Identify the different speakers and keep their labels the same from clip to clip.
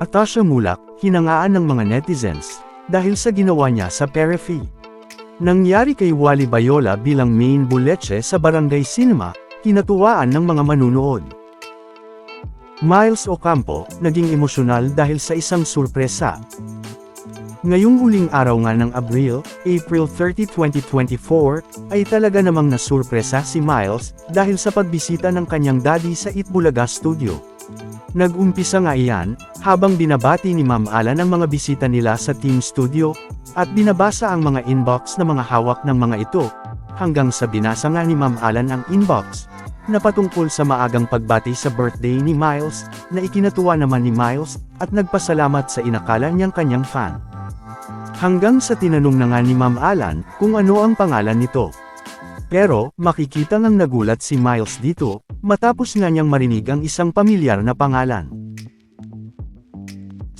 Speaker 1: Atasha Mulak, hinangaan ng mga netizens, dahil sa ginawa niya sa Perifi. Nangyari kay Wally Bayola bilang main buleche sa Barangay Cinema, kinatuwaan ng mga manunood. Miles Ocampo, naging emosyonal dahil sa isang surpresa. Ngayong huling araw nga ng Abril, April 30, 2024, ay talaga namang nasurpresa si Miles dahil sa pagbisita ng kanyang daddy sa Itbulaga Studio. Nag-umpisa nga iyan, habang binabati ni Ma'am Alan ang mga bisita nila sa team studio, at binabasa ang mga inbox na mga hawak ng mga ito, hanggang sa binasa nga ni Ma'am Alan ang inbox, na patungkol sa maagang pagbati sa birthday ni Miles, na ikinatuwa naman ni Miles, at nagpasalamat sa inakala niyang kanyang fan. Hanggang sa tinanong na nga ni Ma'am Alan, kung ano ang pangalan nito. Pero, makikita ngang nagulat si Miles dito, matapos nga niyang marinig ang isang pamilyar na pangalan.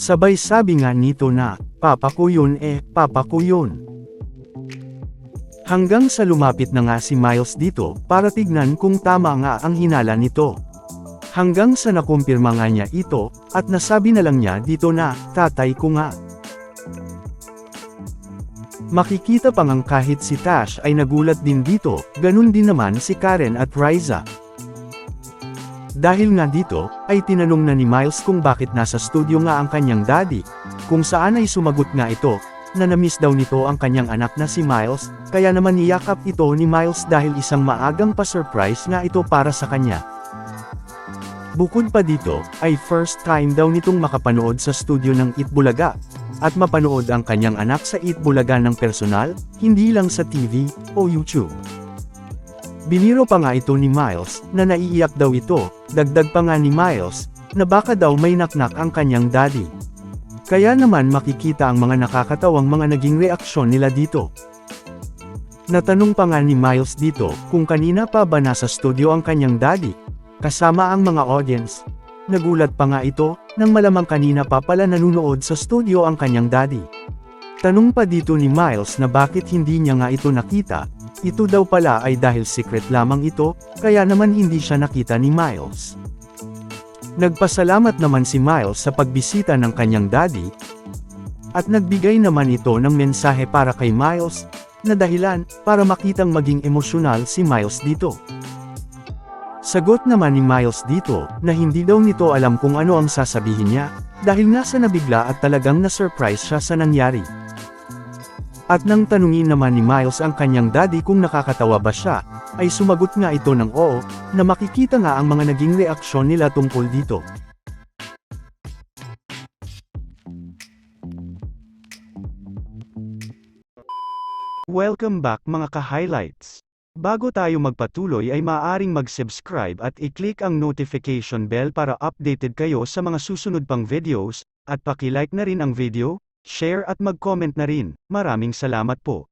Speaker 1: Sabay sabi nga nito na, Papa ko eh, Papa ko. Hanggang sa lumapit na nga si Miles dito, para tignan kung tama nga ang hinala nito. Hanggang sa nakumpirma nga niya ito, at nasabi na lang niya dito na, tatay ko nga. Makikita pa ngang kahit si Tash ay nagulat din dito, ganun din naman si Karen at Riza. Dahil nga dito, ay tinanong na ni Miles kung bakit nasa studio nga ang kanyang daddy, kung saan ay sumagot nga ito, na namiss daw nito ang kanyang anak na si Miles, kaya naman niyakap ito ni Miles dahil isang maagang pa-surprise nga ito para sa kanya. Bukod pa dito, ay first time daw nitong makapanood sa studio ng Itbulaga, at mapanood ang kanyang anak sa Itbulaga ng personal, hindi lang sa TV o YouTube. Biniro pa nga ito ni Miles, na naiiyak daw ito, dagdag pa nga ni Miles, na baka daw may naknak ang kanyang daddy. Kaya naman makikita ang mga nakakatawang mga naging reaksyon nila dito. Natanong pa nga ni Miles dito, kung kanina pa ba nasa studio ang kanyang daddy, kasama ang mga audience. Nagulat pa nga ito, nang malamang kanina pa pala nanunood sa studio ang kanyang daddy. Tanong pa dito ni Miles na bakit hindi niya nga ito nakita, ito daw pala ay dahil secret lamang ito, kaya naman hindi siya nakita ni Miles. Nagpasalamat naman si Miles sa pagbisita ng kanyang daddy, at nagbigay naman ito ng mensahe para kay Miles, na dahilan para makitang maging emosyonal si Miles dito. Sagot naman ni Miles dito, na hindi daw nito alam kung ano ang sasabihin niya, dahil nasa nabigla at talagang na-surprise siya sa nangyari. At nang tanungin naman ni Miles ang kanyang daddy kung nakakatawa ba siya, ay sumagot nga ito ng oo, na makikita nga ang mga naging reaksyon nila tungkol dito. Welcome back mga ka-highlights. Bago tayo magpatuloy ay maaaring mag-subscribe at i-click ang notification bell para updated kayo sa mga susunod pang videos, at paki-like na rin ang video, share at mag-comment na rin. Maraming salamat po.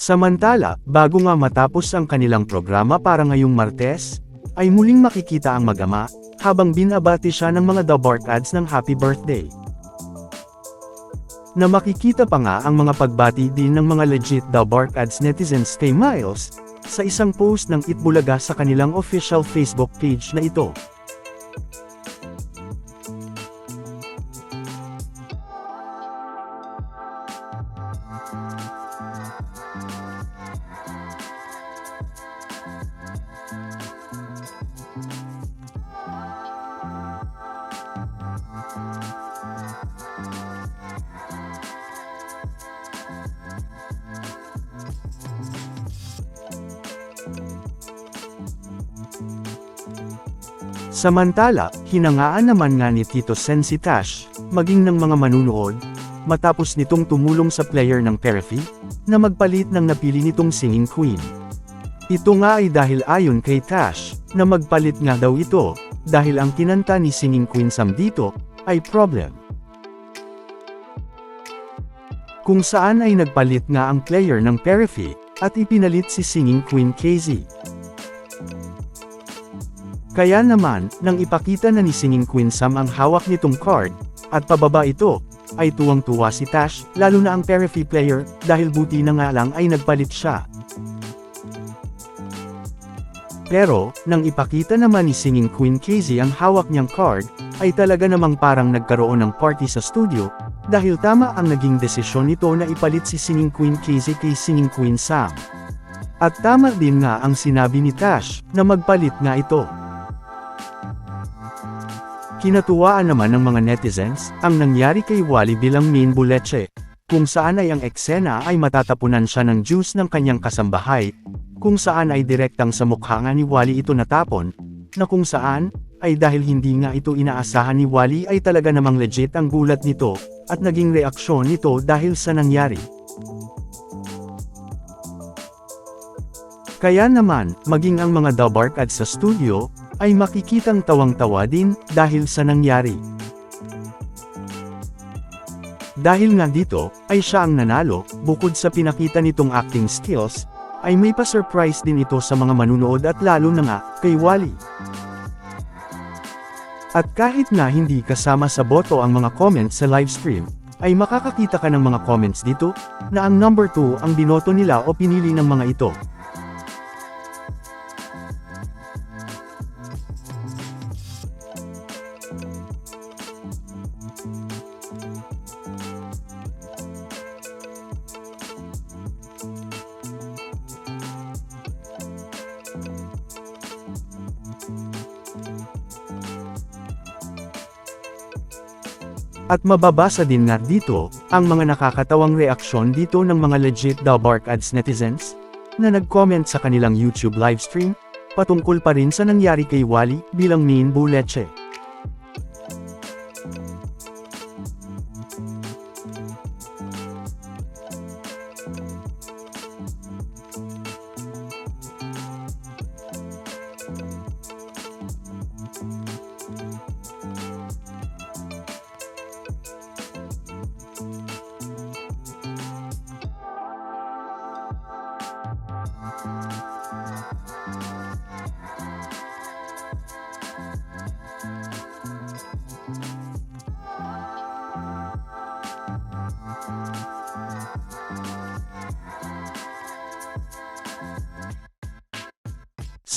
Speaker 1: Samantala, bago nga matapos ang kanilang programa para ngayong Martes, ay muling makikita ang mag-ama, habang binabati siya ng mga Dabark ads ng happy birthday. Na makikita pa nga ang mga pagbati din ng mga legit Dabark ads netizens kay Miles, sa isang post ng Itbulaga sa kanilang official Facebook page na ito. Samantala, hinangaan naman nga ni Tito Sen Tash, maging ng mga manunood, matapos nitong tumulong sa player ng Perifi, na magpalit ng napili nitong singing queen. Ito nga ay dahil ayon kay Tash, na magpalit nga daw ito, dahil ang kinanta ni singing queen Sam dito, ay problem. Kung saan ay nagpalit nga ang player ng Perifi, at ipinalit si singing queen KZ. Kaya naman, nang ipakita na ni Singing Queen Sam ang hawak nitong card, at pababa ito, ay tuwang-tuwa si Tash, lalo na ang Perifi player, dahil buti na nga lang ay nagpalit siya. Pero, nang ipakita naman ni singing Queen Casey ang hawak niyang card, ay talaga namang parang nagkaroon ng party sa studio, dahil tama ang naging desisyon nito na ipalit si singing Queen Casey kay singing Queen Sam. At tama din nga ang sinabi ni Tash, na magpalit nga ito. Kinatuwaan naman ng mga netizens, ang nangyari kay Wally bilang main buleche, kung saan ay ang eksena ay matatapunan siya ng juice ng kanyang kasambahay, kung saan ay direktang sa mukha nga ni Wally ito natapon, na kung saan, ay dahil hindi nga ito inaasahan ni Wally ay talaga namang legit ang gulat nito, at naging reaksyon nito dahil sa nangyari. Kaya naman, maging ang mga Dabark ads sa studio, ay makikitang tawang-tawa din, dahil sa nangyari. Dahil nga dito, ay siya ang nanalo, bukod sa pinakita nitong acting skills, ay may pa-surprise din ito sa mga manunood at lalo na nga, kay Wally. At kahit na hindi kasama sa boto ang mga comments sa livestream, ay makakakita ka ng mga comments dito, na ang number 2 ang binoto nila o pinili ng mga ito. At mababasa din nga dito, ang mga nakakatawang reaksyon dito ng mga legit daw Bark Ads netizens, na nag-comment sa kanilang YouTube livestream, patungkol pa rin sa nangyari kay Wally, bilang main buleche.